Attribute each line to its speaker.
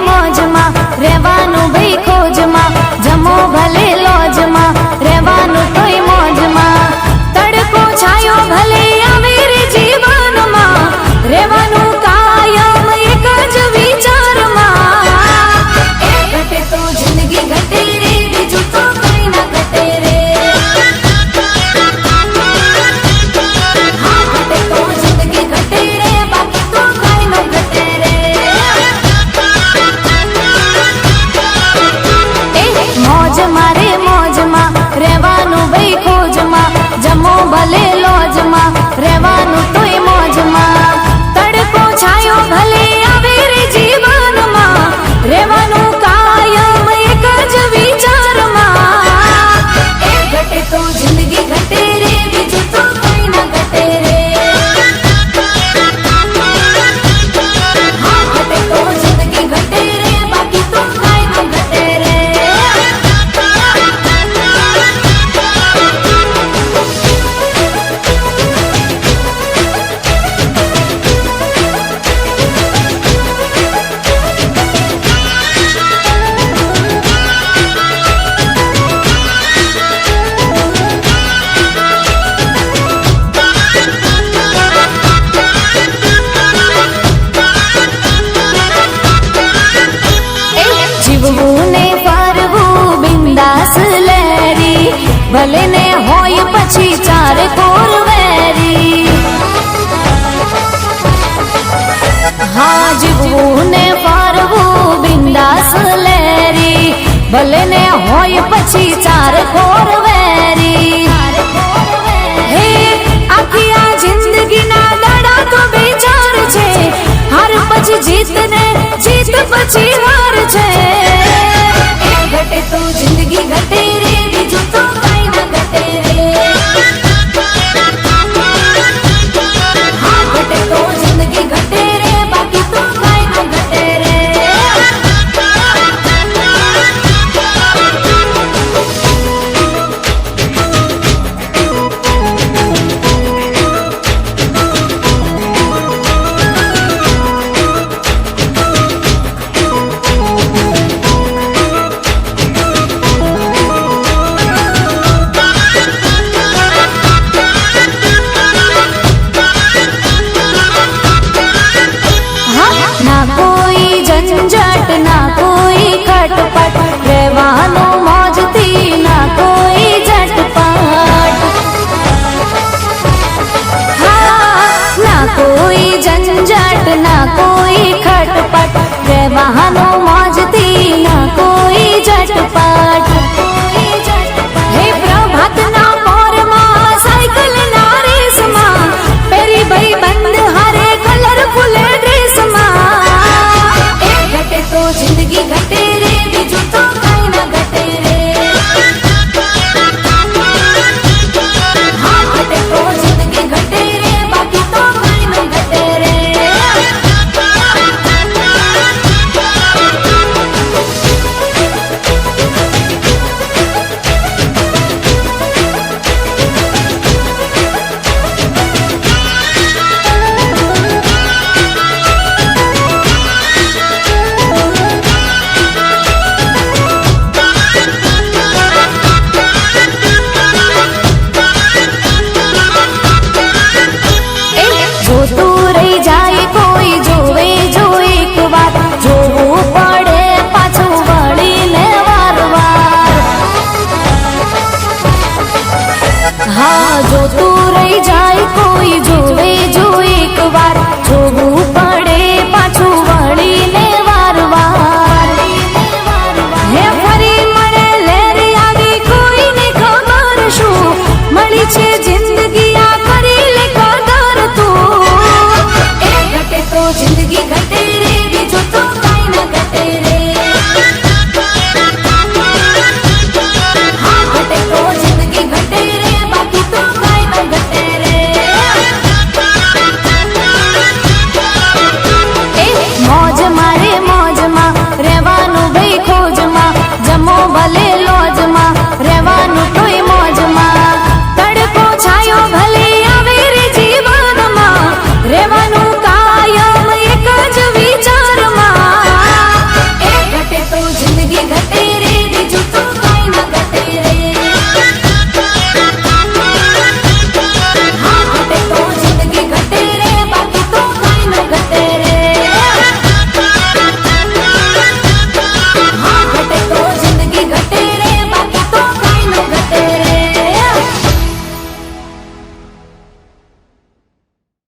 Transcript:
Speaker 1: મોજમાં રહેવાનું ભાઈ மர ભલે ને હોય પછી ચાર ખોર વેરી. હે, આખી આ જિંદગીના દડા તો બેચાર છે. હાર પછી જીત না বই